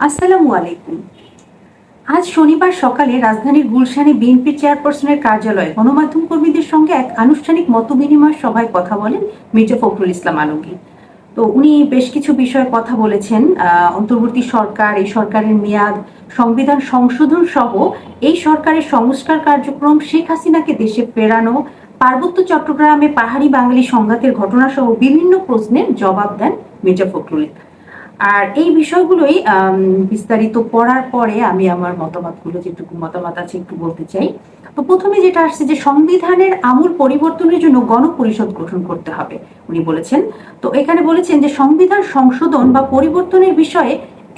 আসসালামু আলাইকুম। আজ শনিবার সকালে রাজধানীর গুলশানে বিএনপি চেয়ারপারসনের কার্যালয়ে গণমাধ্যম কর্মীদের সঙ্গে এক আনুষ্ঠানিক মত বিনিময় সভায় কথা বলেন মির্জা ফখরুল ইসলাম আলমগীর। তো উনি বেশ কিছু বিষয়ে কথা বলেছেন অন্তর্বর্তী সরকার, এই সরকারের মেয়াদ, সংবিধান সংশোধন সহ এই সরকারের সংস্কার কার্যক্রম শেখ হাসিনাকে দেশে ফেরানো, পার্বত্য চট্টগ্রামে পাহাড়ি বাঙালি সংঘাতের ঘটনা সহ বিভিন্ন প্রশ্নের জবাব দেন মির্জা ফখরুল। আর এই বিষয়গুলোই বিস্তারিত পড়ার পরে আমি আমার মতামতগুলো, যেটুকু মতামত আছে একটু বলতে চাই। তো প্রথমে যেটা আসছে যে সংবিধানের আমূল পরিবর্তনের জন্য গণপরিষদ গঠন করতে হবে, উনি বলেছেন। তো এখানে বলেছেন যে সংবিধান সংশোধন বা পরিবর্তনের বিষয়ে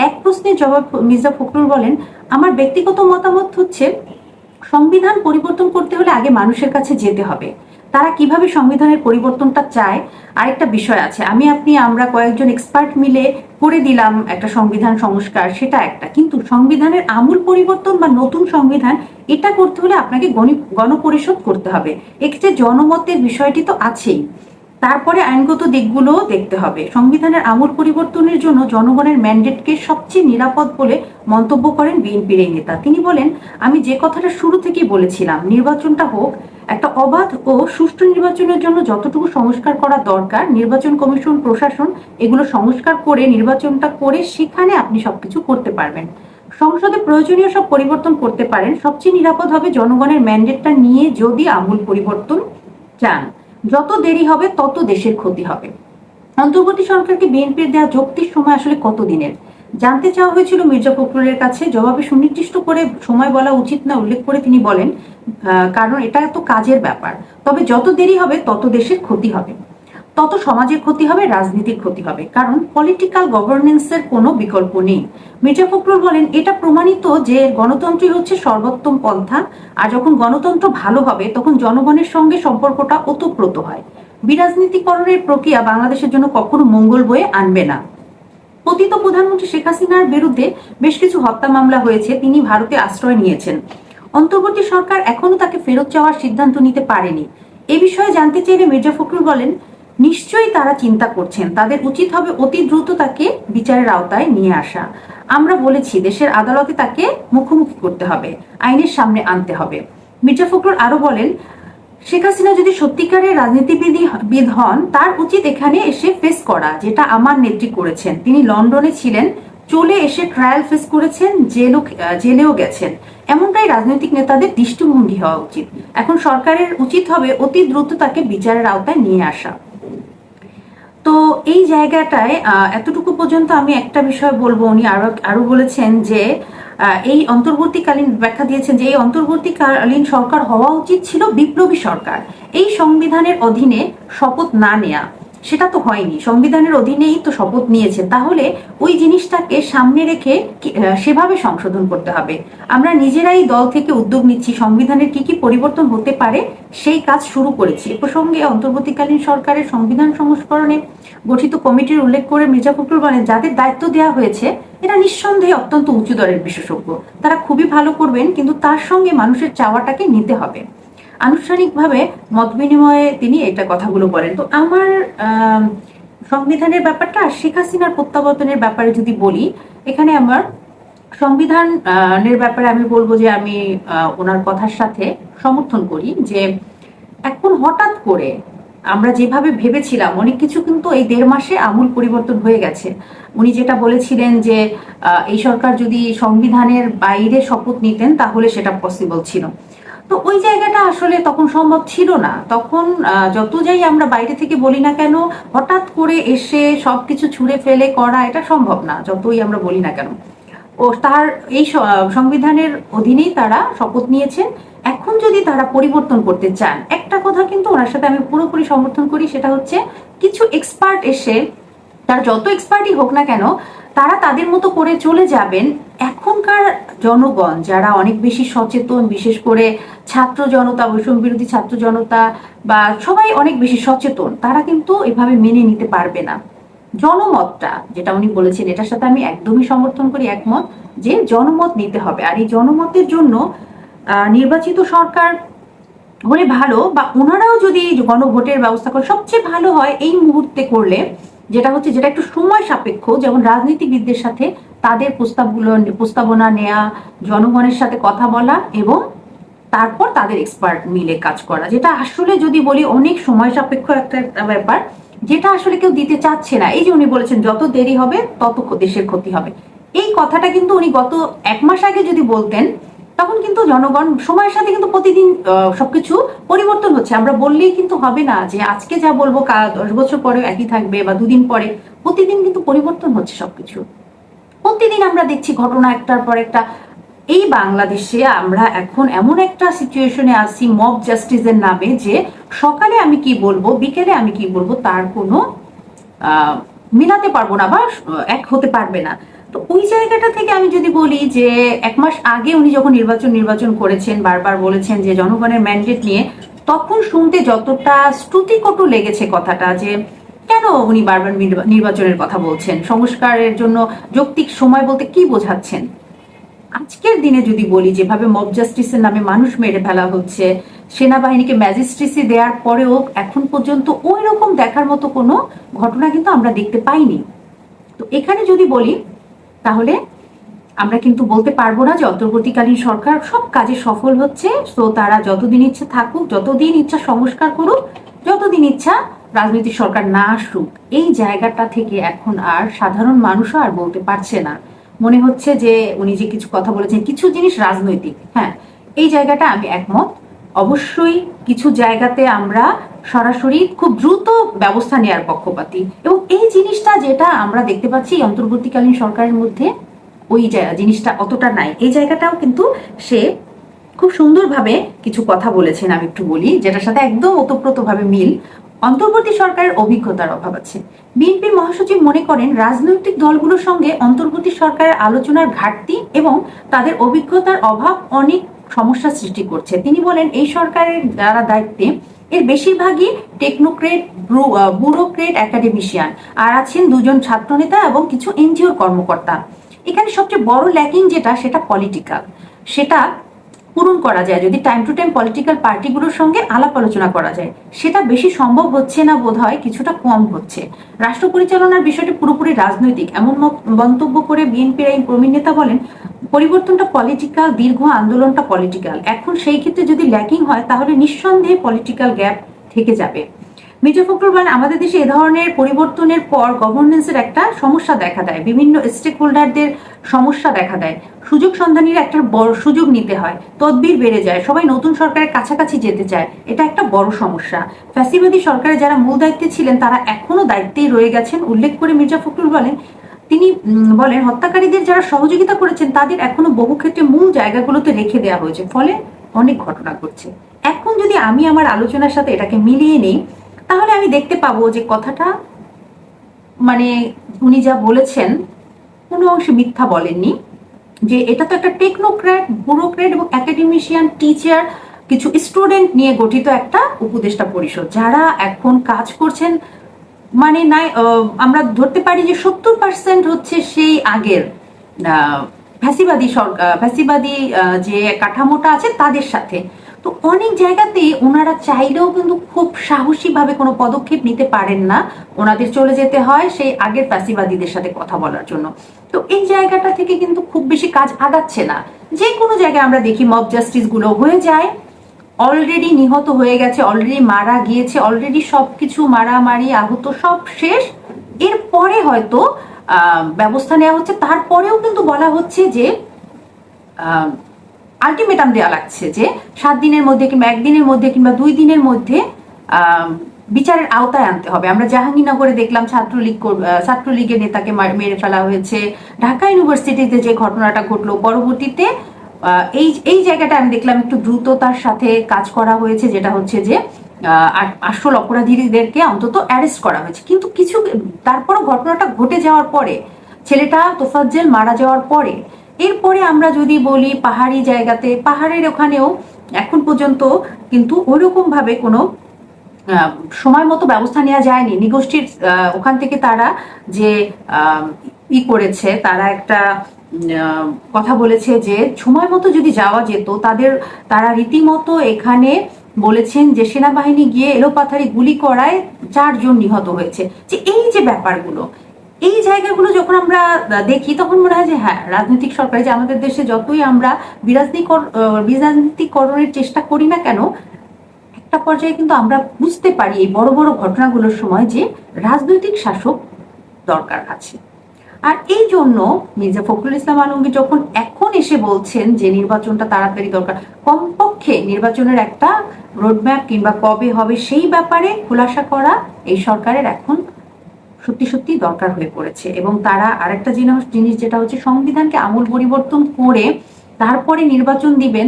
এক প্রশ্নের জবাব মির্জা ফখরুল বলেন, আমার ব্যক্তিগত মতামত হচ্ছে, সংবিধান পরিবর্তন করতে হলে আগে মানুষের কাছে যেতে হবে। তারা কীভাবে সংবিধানের পরিবর্তনটা চায়, আরেকটা বিষয় আছে। আমি, আপনি, আমরা কয়েকজন এক্সপার্ট মিলে করে দিলাম একটা সংবিধান সংস্কার, সেটা একটা। কিন্তু সংবিধানের আমূল পরিবর্তন বা নতুন সংবিধান, এটা করতে হলে আপনাকে গণি- গণপরিষদ করতে হবে। এক্ষেত্রে জনমতের বিষয়টি তো আছেই। তারপরে আইনগত দিকগুলোও দেখতে হবে। সংবিধানের আমূল পরিবর্তনের জন্য জনগণের ম্যান্ডেটকে সবচেয়ে নিরাপদ বলে মন্তব্য করেন বিএনপির এই নেতা। তিনি বলেন, আমি যে কথাটা শুরু থেকেই বলেছিলাম, নির্বাচনটা হোক, একটা অবাধ ও সুষ্ঠু নির্বাচনের জন্য যতটুকু সংস্কার করা দরকার, নির্বাচন কমিশন, প্রশাসন, এগুলো সংস্কার করে, নির্বাচনটা করে সেখানে আপনি সবকিছু করতে পারবেন। সংসদে প্রয়োজনীয় সব পরিবর্তন করতে পারেন, সবচেয়ে নিরাপদ হবে জনগণের ম্যান্ডেটটা নিয়ে যদি আমূল পরিবর্তন চান। যত দেরি হবে, তত দেশের ক্ষতি হবে। অন্তর্বর্তী সরকারকে বিএনপির দেওয়া যৌক্তির সময় আসলে কত দিনের? জানতে চাওয়া হয়েছিল মির্জা ফখরুলের কাছে, জবাবে সুনির্দিষ্ট করে সময় বলা উচিত না, উল্লেখ করে তিনি বলেন কারণ এটা তো কাজের ব্যাপার। তবে যত দেরি হবে, তত দেশের ক্ষতি হবে। তত সমাজের ক্ষতি হবে, রাজনীতির ক্ষতি হবে। কারণ পলিটিক্যাল গভর্নেন্সের কোনো বিকল্প নেই। মির্জা ফখরুল বলেন, এটা প্রমাণিত যে গণতন্ত্রই হচ্ছে সর্বোত্তম পন্থা, আর যখন গণতন্ত্র ভালো হবে, তখন জনগণের সঙ্গে সম্পর্কটা ওতপ্রোত হয়। বিরাজনীতিকরণের প্রক্রিয়া বাংলাদেশের জন্য কখনো মঙ্গল বয়ে আনবে না। পতিত প্রধানমন্ত্রী শেখ হাসিনার বিরুদ্ধে বেশ কিছু হত্যা মামলা হয়েছে, তিনি ভারতে আশ্রয় নিয়েছেন। অন্তর্বর্তী সরকার এখনও তাকে ফেরত যাওয়ার সিদ্ধান্ত নিতে পারেনি। এ বিষয়ে জানতে চাইলে মির্জা ফখরুল বলেন নিশ্চয়ই তারা চিন্তা করছেন। তাদের উচিত হবে অতি দ্রুত তাকে বিচারের আওতায় নিয়ে আসা। আমরা বলেছি, দেশের আদালতে তাকে মুখোমুখি করতে হবে, আইনের সামনে আনতে হবে। মির্জা ফখরুল আরও বলেন, শেখ হাসিনা যদি সত্যিকারের রাজনীতিবিদ বিদ হন, তার উচিত এখানে এসে ফেস করা, যেটা আমার নেত্রী করেছেন। তিনি লন্ডনে ছিলেন, চলে এসে ট্রায়াল ফেস করেছেন, জেলও জেলেও গেছেন। এমনটাই রাজনৈতিক নেতাদের দৃষ্টিভঙ্গি হওয়া উচিত। এখন সরকারের উচিত হবে অতি দ্রুত তাকে বিচারের আওতায় নিয়ে আসা। তো এই জায়গাটায় এতটুকু পর্যন্ত আমি একটা বিষয় বলব, উনি আরও আরও বলেছেন যে এই অন্তর্বর্তীকালীন ব্যাখ্যা দিয়েছেন যে, এই অন্তর্বর্তীকালীন সরকার হওয়া উচিত ছিল বিপ্লবী সরকার। এই সংবিধানের অধীনে শপথ না নেয়া। সেটা তো হয়নি। সংবিধানের অধীনেই তো শপথ নিয়েছে। তাহলে ওই জিনিসটাকে সামনে রেখে সেভাবে সংশোধন করতে হবে। আমরা নিজেরাই দল থেকে উদ্যোগ নিচ্ছি। সংবিধানের কি কি পরিবর্তন হতে পারে সেই কাজ শুরু করেছি। এ প্রসঙ্গে অন্তর্বর্তীকালীন সরকারের সংবিধান সংস্করণে গঠিত কমিটির উল্লেখ করে মির্জা ফখরুল বলেন, যাদের দায়িত্ব দেওয়া হয়েছে, এরা নিঃসন্দেহে অত্যন্ত উঁচু দরের বিশেষজ্ঞ। তারা খুবই ভালো করবেন, কিন্তু তার সঙ্গে মানুষের চাওয়াটাকে নিতে হবে। আনুষ্ঠানিকভাবে মত বিনিময়ে তিনি এটা কথাগুলো বলেন। তো আমার আম, সংবিধানের ব্যাপারটা শেখ হাসিনার প্রত্যাবর্তনের ব্যাপারে যদি বলি এখানে আমার সংবিধানের ব্যাপারে আমি বলব যে আমি ওনার কথার সাথে সমর্থন করি যে এখন হঠাৎ করে আমরা যেভাবে ভেবেছিলাম অনেক কিছু কিন্তু এই দেড় মাসে আমূল পরিবর্তন হয়ে গেছে। উনি যেটা বলেছিলেন যে এই সরকার যদি সংবিধানের বাইরে শপথ নিতেন তাহলে সেটা পসিবল ছিল। তো ওই জায়গাটা আসলে তখন সম্ভব ছিল না। তখন যত যাই আমরা বাইরে থেকে বলি না কেন, হঠাৎ করে এসে সবকিছু ছুঁড়ে ফেলে করা এটা সম্ভব না, যতই আমরা বলি না কেন। ও তার এই সংবিধানের অধীনেই তারা শপথ নিয়েছেন। এখন যদি তারা পরিবর্তন করতে চান, একটা কথা কিন্তু ওনার সাথে আমি পুরোপুরি সমর্থন করি, সেটা হচ্ছে কিছু এক্সপার্ট এসে তার যত এক্সপার্টই হোক না কেন, তারা তাদের মতো করে চলে যাবেন এখনকার জনগণ যারা অনেক বেশি সচেতন, বিশেষ করে ছাত্র জনতা, বৈষম্য বিরোধী ছাত্র জনতা বা সবাই অনেক বেশি সচেতন, তারা কিন্তু এভাবে মেনে নিতে পারবে না। জনমতটা, যেটা উনি বলেছেন, এটার সাথে আমি একদমই সমর্থন করি, একমত যে জনমত নিতে হবে। আর এই জনমতের জন্য নির্বাচিত সরকার হলে ভালো বা ওনারাও যদি গণভোটের ব্যবস্থা করে, সবচেয়ে ভালো হয় এই মুহূর্তে করলে যেটা হচ্ছে যেটা একটু সময় সাপেক্ষ, যেমন রাজনীতিবিদদের সাথে তাদের প্রস্তাবগুলো, প্রস্তাবনা নেওয়া জনগণের সাথে কথা বলা এবং তারপর তাদের এক্সপার্ট মিলে কাজ করা। যেটা আসলে যদি বলি অনেক সময় সাপেক্ষ একটা ব্যাপার, যেটা আসলে কেউ দিতে চাচ্ছে না। এই যে উনি বলেছেন, যত দেরি হবে, তত দেশের ক্ষতি হবে। এই কথাটা কিন্তু উনি গত এক মাস আগে যদি বলতেন তখন কিন্তু জনগণ, সময়ের সাথে কিন্তু প্রতিদিন সবকিছু পরিবর্তন হচ্ছে। আমরা বললেই কিন্তু হবে না যে আজকে যা বলব দশ বছর পরে একই থাকবে বা দুদিন পরে। প্রতিদিন কিন্তু পরিবর্তন হচ্ছে সবকিছু। প্রতিদিন আমরা দেখছি ঘটনা একটার পর একটা। এই বাংলাদেশে আমরা এখন এমন একটা সিচুয়েশনে আছি মব জাস্টিসের নামে যে সকালে আমি কি বলব, বিকেলে আমি কি বলব, তার কোনো মিলাতে পারব না বা এক হতে পারবে না। তো ওই জায়গাটা থেকে আমি যদি বলি যে এক মাস আগে উনি যখন নির্বাচন নির্বাচন করেছেন, বারবার বলেছেন যে জনগণের ম্যান্ডেট নিয়ে, তখন শুনতে যতটা শ্রুতিকটু লেগেছে কথাটা যে কেন উনি বারবার নির্বাচনের কথা বলছেন? সংস্কারের জন্য যৌক্তিক সময় বলতে কি বোঝাচ্ছেন? আজকের দিনে যদি বলি যেভাবে মব জাস্টিসের নামে মানুষ মেরে ফেলা হচ্ছে, সেনাবাহিনীকে ম্যাজিস্ট্রেসি দেওয়ার পরেও এখন পর্যন্ত ওই রকম দেখার মতো কোনো ঘটনা কিন্তু আমরা দেখতে পাইনি। তো এখানে যদি বলি তাহলে আমরা কিন্তু বলতে পারব না যে অন্তর্বর্তীকালীন সরকার সব কাজে সফল হচ্ছে। তো তারা যতদিন ইচ্ছা থাকুক, যতদিন ইচ্ছা সংস্কার করুক, যতদিন ইচ্ছা রাজনৈতিক সরকার না আসুক, এই জায়গাটা থেকে এখন আর সাধারণ মানুষও আর বলতে পারছে না। মনে হচ্ছে যে উনি যে কিছু কথা বলেছেন, কিছু জিনিস রাজনৈতিক হ্যাঁ এই জায়গাটা আমি একমত। অবশ্যই কিছু জায়গাতে আমরা সরাসরি খুব দ্রুত ব্যবস্থা নেওয়ার পক্ষপাতী। এবং এই জিনিসটা যেটা আমরা দেখতে পাচ্ছি অন্তর্বর্তীকালীন সরকারের মধ্যে, ওই জিনিসটা অতটা নাই। এই জায়গাটাও কিন্তু সে খুব সুন্দরভাবে কিছু কথা বলেছেন, আমি একটু বলি, যেটার সাথে একদম ওতপ্রোতভাবে মিল। অন্তর্বর্তী সরকারের অভিজ্ঞতার অভাব আছে। বিএনপির মহাসচিব মনে করেন, রাজনৈতিক দলগুলোর সঙ্গে অন্তর্বর্তী সরকারের আলোচনার ঘাটতি এবং তাদের অভিজ্ঞতার অভাব অনেক সমস্যা সৃষ্টি করছে। তিনি বলেন, এই সরকারের যারা দায়িত্বে এর বেশিরভাগই টেকনোক্রেট ব্যুরোক্রেট একাডেমিশিয়ান আর আছেন দুজন ছাত্রনেতা এবং কিছু এনজিও কর্মকর্তা। এখানে সবচেয়ে বড় ল্যাকিং যেটা, সেটা পলিটিক্যাল সেটা পূরণ করা যায়, যদি টাইম টু টাইম পলিটিক্যাল পার্টিগুলোর সঙ্গে আলাপ আলোচনা করা যায়। সেটা বেশি সম্ভব হচ্ছে না বোধ হয় কিছুটা কম হচ্ছে। রাষ্ট্র পরিচালনার বিষয়টি পুরোপুরি রাজনৈতিক। এমন মন্তব্য করে বিএনপির এই প্রবীণ নেতা বলেন, পরিবর্তনটা পলিটিক্যাল দীর্ঘ আন্দোলনটা পলিটিক্যাল এখন সেই ক্ষেত্রে যদি ল্যাকিং হয়, তাহলে নিঃসন্দেহে পলিটিক্যাল গ্যাপ থেকে যাবে। মির্জা ফখরুল বলেন, আমাদের দেশে এ ধরনের পরিবর্তনের পর গভর্নেন্সের একটা সমস্যা দেখা দেয়। বিভিন্ন স্টেক হোল্ডারদের সমস্যা দেখা দেয়। সুযোগ সন্ধানীর একটা বড় সুযোগ নিতে হয়। তদবির বেড়ে যায়। সবাই নতুন সরকারের কাছাকাছি যেতে চায়। এটা একটা বড় সমস্যা। ফ্যাসিবাদী সরকারের যারা মূল দায়িত্বে ছিলেন, তারা এখনও দায়িত্বেই রয়ে গেছেন। উল্লেখ করে মির্জা ফখরুল বলেন, তিনি বলেন, হত্যাকারীদের যারা সহযোগিতা করেছেন, তাদের এখনও বহু ক্ষেত্রে মূল জায়গাগুলোতে রেখে দেওয়া হয়েছে। ফলে অনেক ঘটনা ঘটছে। এখন যদি আমি আমার আলোচনার সাথে এটাকে মিলিয়ে নিই তাহলে আমি দেখতে পাবো যে কথাটা মানে উনি যা বলেছেন, কোনো অংশে মিথ্যা বলেননি। যে এটা তো একটা টেকনোক্র্যাট ব্যুরোক্র্যাট এবং একাডেমিশিয়ান টিচার কিছু স্টুডেন্ট নিয়ে গঠিত একটা উপদেষ্টা পরিষদ। যারা এখন কাজ করছেন মানে নাই আমরা ধরতে পারি যে সত্তর পার্সেন্ট হচ্ছে সেই আগের ফ্যাসিবাদী সরকার, ফ্যাসিবাদী যে কাঠামোটা আছে, তাদের সাথে। তো অনেক জায়গাতে ওনারা চাইলেও কিন্তু খুব সাহসীভাবে কোনো পদক্ষেপ নিতে পারেন না। ওনাদের চলে যেতে হয় সেই আগের ফ্যাসিবাদীদের সাথে কথা বলার জন্য। তো এই জায়গাটা থেকে কিন্তু খুব বেশি কাজ আগাচ্ছে না। যে কোনো জায়গায় আমরা দেখি মব জাস্টিসগুলো হয়ে যায়। অলরেডি নিহত হয়ে গেছে অলরেডি মারা গিয়েছে অলরেডি সবকিছু মারামারি, আহত সব শেষ। এরপরে হয়তো ব্যবস্থা নেওয়া হচ্ছে। তারপরেও কিন্তু বলা হচ্ছে যে আলটিমেটাম দেওয়া লাগছে যে সাত দিনের মধ্যে কিংবা একদিনের মধ্যে কিংবা দুই দিনের মধ্যে বিচারের আওতায় আনতে হবে। আমরা জাহাঙ্গীরনগরে দেখলাম ছাত্রলীগ ছাত্রলীগের নেতাকে মেরে ফেলা হয়েছে। ঢাকা ইউনিভার্সিটিতে যে ঘটনাটা ঘটলো, পরবর্তীতে এই এই জায়গাটা আমি দেখলাম একটু দ্রুততার সাথে কাজ করা হয়েছে, যেটা হচ্ছে যে আসল অপরাধীদেরকে অন্তত অ্যারেস্ট করা হয়েছে। কিন্তু কিছু, তারপরও ঘটনাটা ঘটে যাওয়ার পরে, ছেলেটা তোফাজ্জেল মারা যাওয়ার পরে এরপরে আমরা যদি বলি পাহাড়ি জায়গাতে, পাহাড়ের ওখানেও এখন পর্যন্ত কিন্তু ওইরকম ভাবে কোনো সময় মতো ব্যবস্থা নেওয়া যায়নি। নিগোষ্ঠীর ওখান থেকে তারা যে ই করেছে, তারা একটা কথা বলেছে যে সময় মতো যদি যাওয়া যেত, তাদের, তারা রীতিমতো এখানে বলেছেন যে সেনাবাহিনী গিয়ে এলোপাথারি গুলি করায় চারজন নিহত হয়েছে। যে এই যে ব্যাপারগুলো এই জায়গাগুলো যখন আমরা দেখি, তখন মনে হয় যে হ্যাঁ রাজনৈতিক সরকার যে আমাদের দেশে যতই আমরা বিরাজনীকর বিরাজনীতিকরণের চেষ্টা করি না কেন, একটা পর্যায়ে কিন্তু আমরা বুঝতে পারি এই বড় বড় ঘটনাগুলোর সময় যে রাজনৈতিক শাসক দরকার আছে। আর এই জন্য মির্জা ফখরুল ইসলাম আলমগীর যখন এখন এসে বলছেন যে নির্বাচনটা তাড়াতাড়ি দরকার, কমপক্ষে নির্বাচনের একটা রোডম্যাপ কিংবা কবে হবে সেই ব্যাপারে খোলাসা করা এই সরকারের এখন সত্যি সত্যি দরকার হয়ে পড়েছে। এবং তারা আরেকটা জিনিস জিনিস যেটা হচ্ছে সংবিধানকে আমূল পরিবর্তন করে তারপরে নির্বাচন দিবেন,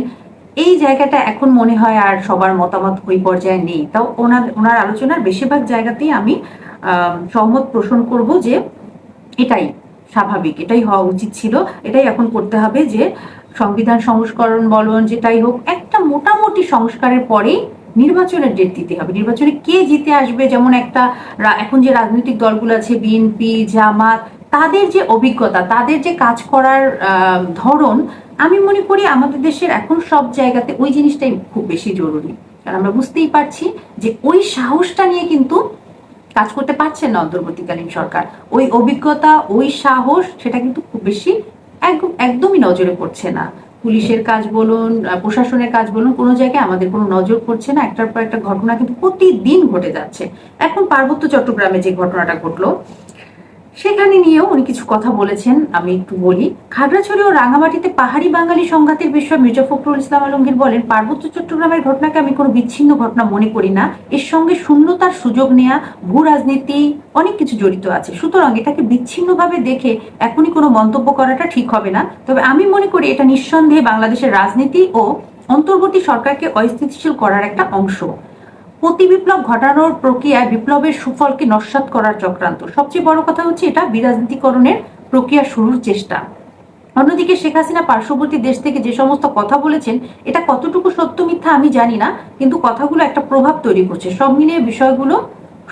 এই জায়গাটা এখন মনে হয় আর সবার মতামত ওই পর্যায়ে নেই। তাও ওনার ওনার আলোচনার বেশিরভাগ জায়গাতেই আমি সহমত পোষণ করব যে এটাই স্বাভাবিক, এটাই হওয়া উচিত ছিল। এটাই এখন করতে হবে যে সংবিধান সংস্করণ বলুন, যেটাই হোক, একটা মোটামুটি সংস্কারের পরেই নির্বাচনের ডেট দিতে হবে। নির্বাচনে কে জিতে আসবে? যেমন একটা এখন যে রাজনৈতিক দলগুলো আছে, বিএনপি, জামাত, তাদের যে অভিজ্ঞতা, তাদের যে কাজ করার ধরন, আমি মনে করি আমাদের দেশের এখন সব জায়গাতে ওই জিনিসটাই খুব বেশি জরুরি। কারণ আমরা বুঝতেই পারছি যে ওই সাহসটা নিয়ে কিন্তু কাজ করতে পারছেন না অন্তর্বর্তীকালীন সরকার। ওই অভিজ্ঞতা, ওই সাহস, সেটা কিন্তু খুব বেশি একদম একদমই নজরে পড়ছে না। পুলিশের কাজ বলুন প্রশাসনের কাজ বলুন, কোনো জায়গায় আমাদের কোনো নজর পড়ছে না। একটার পর একটা ঘটনা কিন্তু প্রতিদিন ঘটে যাচ্ছে। এখন পার্বত্য চট্টগ্রামে যে ঘটনাটা ঘটলো সেখানে নিয়েও উনি কিছু কথা বলেছেন, আমি একটু বলি। খাগড়াছড়ি ও রাঙামাটিতে পাহাড়ি বাঙালি সংঘাতের বিষয়ে মির্জা ফখরুল ইসলাম আলমগীর বলেন, পার্বত্য চট্টগ্রামের ঘটনাকে আমি কোনো বিচ্ছিন্ন ঘটনা মনে করি না। এর সঙ্গে শূন্যতার সুযোগ নেয়া ভূ রাজনীতি অনেক কিছু জড়িত আছে। সুতরাং এটাকে বিচ্ছিন্নভাবে দেখে এখনই কোনো মন্তব্য করাটা ঠিক হবে না। তবে আমি মনে করি এটা নিঃসন্দেহে বাংলাদেশের রাজনীতি ও অন্তর্বর্তী সরকারকে অস্থিতিশীল করার একটা অংশ। প্রতি বিপ্লব ঘটানোর প্রক্রিয়ায় বিপ্লবের সুফলকে নস্বাত করার চক্রান্ত। সবচেয়ে বড় কথা হচ্ছে এটা বিরাজনীতিকরণের প্রক্রিয়া শুরুর চেষ্টা। অন্যদিকে শেখ হাসিনা পার্শ্ববর্তী দেশ থেকে যে সমস্ত কথা বলেছেন, এটা কতটুকু সত্য মিথ্যা আমি জানি না, কিন্তু কথাগুলো একটা প্রভাব তৈরি করছে। সব মিলিয়ে বিষয়গুলো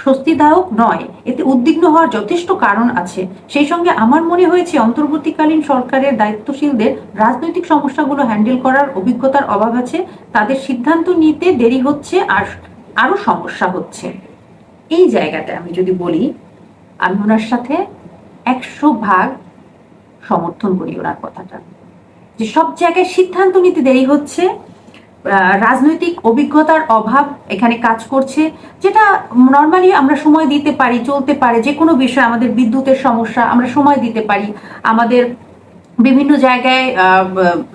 স্বস্তিদায়ক নয়, এতে উদ্বিগ্ন হওয়ার যথেষ্ট কারণ আছে। সেই সঙ্গে আমার মনে হয়েছে, অন্তর্বর্তীকালীন সরকারের দায়িত্বশীলদের রাজনৈতিক সমস্যাগুলো হ্যান্ডেল করার অভিজ্ঞতার অভাব আছে। তাদের সিদ্ধান্ত নিতে দেরি হচ্ছে আর আরও সমস্যা হচ্ছে। এই জায়গাটা আমি যদি বলি, আমি ওনার সাথে একশো ভাগ সমর্থন করি ওনার কথাটা। যে সব জায়গায় সিদ্ধান্ত নিতে দেরি হচ্ছে রাজনৈতিক অভিজ্ঞতার অভাব এখানে কাজ করছে, যেটা নর্মালি আমরা সময় দিতে পারি, চলতে পারে যে কোনো বিষয় আমাদের বিদ্যুতের সমস্যা আমরা সময় দিতে পারি। আমাদের বিভিন্ন জায়গায়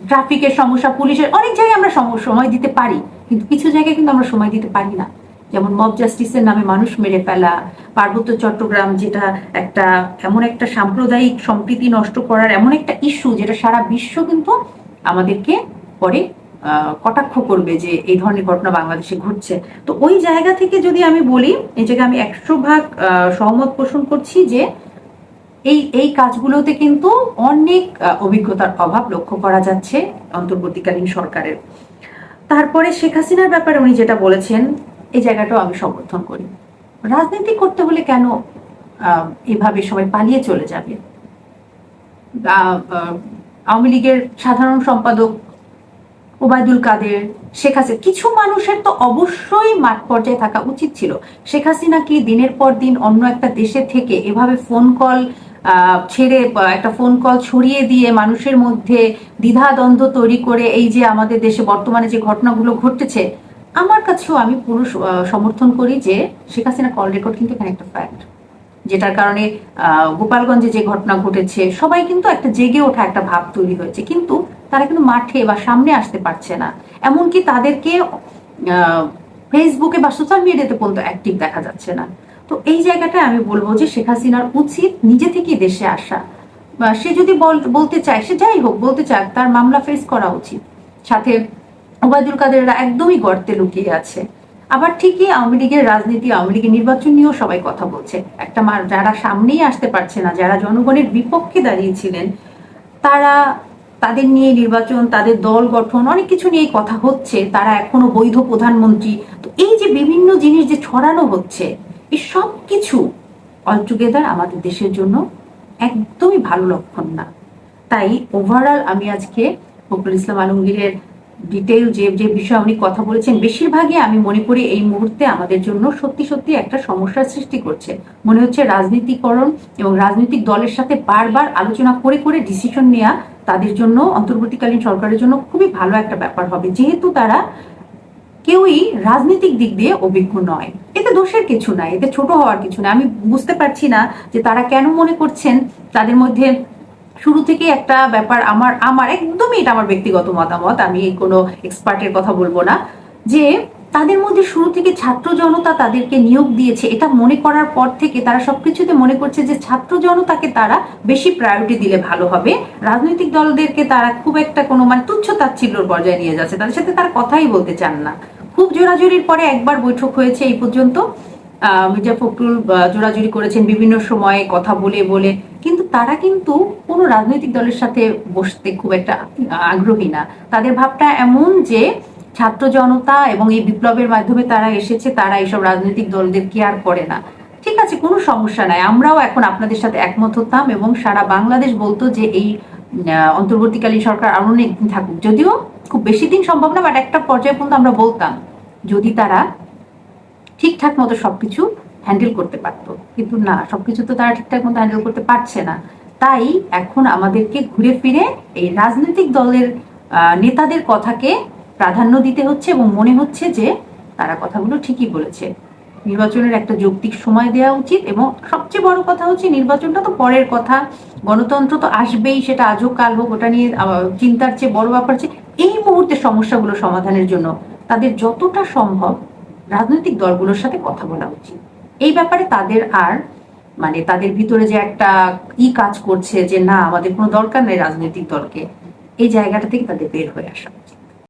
ট্রাফিকের সমস্যা, পুলিশের অনেক জায়গায় আমরা সম- সময় দিতে পারি। কিন্তু কিছু জায়গায় কিন্তু আমরা সময় দিতে পারি না। যেমন মব জাস্টিসের নামে মানুষ মেরে ফেলা, পার্বত্য চট্টগ্রাম যেটা একটা এমন একটা সাম্প্রদায়িক সম্প্রীতি নষ্ট করার এমন একটা ইস্যু যেটা সারা বিশ্ব কিন্তু আমাদেরকে পরে কটাক্ষ করবে যে এই ধরনের ঘটনা বাংলাদেশে ঘটছে। তো ওই জায়গা থেকে যদি আমি বলি, এই জায়গায় আমি একশো ভাগ সহমত পোষণ করছি যে এই এই কাজগুলোতে কিন্তু অনেক অভিজ্ঞতার অভাব লক্ষ্য করা যাচ্ছে অন্তর্বর্তীকালীন সরকারের। তারপরে শেখ হাসিনার ব্যাপারে উনি যেটা বলেছেন, এই জায়গাটাও আমি সমর্থন করি। রাজনীতি করতে হলে কেন এভাবে সবাই পালিয়ে চলে যাবে? আওয়ামী লীগের সাধারণ সম্পাদক ওবায়দুল কাদের, শেখ হাসিনা, কিছু মানুষের তো অবশ্যই মাঠ পর্যায়ে থাকা উচিত ছিল। শেখ হাসিনা কি দিনের পর দিন অন্য একটা দেশে থেকে এভাবে ফোন কল ছেড়ে একটা ফোন কল ছড়িয়ে দিয়ে মানুষের মধ্যে দ্বিধাদ্বন্দ্ব তৈরি করে এই যে আমাদের দেশে বর্তমানে যে ঘটনাগুলো ঘটতেছে, আমার কাছেও আমি পুরো সমর্থন করি যে শেখ হাসিনা কল রেকর্ড কিন্তু এখানে একটা ফ্যাক্ট যেটার কারণে গোপালগঞ্জে যে ঘটনা ঘটেছে, সবাই কিন্তু একটা জেগে ওঠা একটা ভাব তৈরি হয়েছে, কিন্তু তারা কিন্তু মাঠে বা সামনে আসতে পারছে না। এমনকি তাদেরকে ফেসবুকে বা সোশ্যাল মিডিয়াতে পর্যন্ত অ্যাক্টিভ দেখা যাচ্ছে না। তো এই জায়গাটায় আমি বলব যে শেখ হাসিনার উচিত নিজে থেকেই দেশে আসা। বা সে যদি বল- বলতে চায়, সে যাই হোক, বলতে চাক, তার মামলা ফেস করা উচিত। সাথে ওবায়দুল কাদেররা একদমই গর্তে লুকিয়ে আছে। আবার ঠিকই আওয়ামী লীগের রাজনীতি, আওয়ামী লীগের নির্বাচন নিয়েও সবাই কথা বলছে। একটা যারা সামনেই আসতে পারছে না, যারা জনগণের বিপক্ষে দাঁড়িয়েছিলেন, তারা তাদের নিয়ে নির্বাচন, তাদের দল গঠন, অনেক কিছু নিয়ে কথা হচ্ছে। তারা এখনও বৈধ প্রধানমন্ত্রী। তো এই যে বিভিন্ন জিনিস যে ছড়ানো হচ্ছে এই সব কিছু অলটুগেদার আমাদের দেশের জন্য একদমই ভালো লক্ষণ না। তাই ওভারঅল আমি আজকে ফখরুল ইসলাম আলমগীরের ডিটেইল যে যে বিষয়ে উনি কথা বলেছেন, বেশিরভাগই আমি মনে করি এই মুহূর্তে আমাদের জন্য সত্যি সত্যি একটা সমস্যার সৃষ্টি করছে। মনে হচ্ছে রাজনীতিকরণ এবং রাজনৈতিক দলের সাথে বারবার আলোচনা করে করে ডিসিশন নেওয়া তাদের জন্য, অন্তর্বর্তীকালীন সরকারের জন্য খুবই ভালো একটা ব্যাপার হবে। যেহেতু তারা কেউই রাজনৈতিক দিক দিয়ে অভিজ্ঞ নয়। এতে দোষের কিছু নাই, এতে ছোট হওয়ার কিছু নাই। আমি বুঝতে পারছি না যে তারা কেন মনে করছেন তাদের মধ্যে শুরু থেকে একটা ব্যাপার আমার আমার, একদমই এটা আমার ব্যক্তিগত মতামত, আমি কোনো এক্সপার্টের কথা বলব না, যে তাদের মধ্যে শুরু থেকে ছাত্র জনতা তাদেরকে নিয়োগ দিয়েছে, এটা মনে করার পর থেকে তারা সবকিছুতে মনে করছে যে ছাত্র জনতাকে তারা বেশি প্রায়োরিটি দিলে ভালো হবে। রাজনৈতিক দলদেরকে তারা খুব একটা কোনো মানে তুচ্ছ তাচ্ছিল্যর পর্যায়ে নিয়ে যাচ্ছে। তাদের সাথে তারা কথাই বলতে চান না। খুব জোরাজুরির পরে একবার বৈঠক হয়েছে এই পর্যন্ত। মির্জা ফখরুল জোরাজুরি করেছেন বিভিন্ন সময়ে কথা বলে বলে। কিন্তু তারা কিন্তু কোনো রাজনৈতিক দলের সাথে বসতে খুব একটা আগ্রহী না। তাদের ভাবটা এমন যে ছাত্র জনতা এবং এই বিপ্লবের মাধ্যমে তারা এসেছে, তারা এইসব রাজনৈতিক দলদের কেয়ার করে না। ঠিক আছে, কোনো সমস্যা নাই। আমরাও এখন আপনাদের সাথে একমত হতাম এবং সারা বাংলাদেশ বলতো যে এই অন্তর্বর্তীকালীন সরকার আরও অনেক দিন থাকুক। যদিও খুব বেশি দিন সম্ভব না বাট একটা পর্যায়ে পর্যন্ত আমরা বলতাম, যদি তারা ঠিকঠাক মতো সবকিছু হ্যান্ডেল করতে পারতো। কিন্তু না, সবকিছু তো তারা ঠিকঠাক মতো হ্যান্ডেল করতে পারছে না। তাই এখন আমাদেরকে ঘুরে ফিরে এই রাজনৈতিক দলের নেতাদের কথাকে প্রাধান্য দিতে হচ্ছে এবং মনে হচ্ছে যে তারা কথাগুলো ঠিকই বলেছে। নির্বাচনের একটা যৌক্তিক সময় দেওয়া উচিত এবং সবচেয়ে বড় কথা হচ্ছে নির্বাচনটা তো পরের কথা। গণতন্ত্র তো আসবেই, সেটা আজও কাল হোক, ওটা নিয়ে চিন্তার চেয়ে বড় ব্যাপার হচ্ছে এই মুহূর্তে সমস্যাগুলো সমাধানের জন্য তাদের যতটা সম্ভব রাজনৈতিক দলগুলোর সাথে কথা বলা উচিত। এই ব্যাপারে তাদের আর মানে তাদের ভিতরে যে একটা ই কাজ করছে যে না, আমাদের কোনো দরকার নেই রাজনৈতিক দলকে, এই জায়গাটা থেকে তাদের বের হয়ে আসা।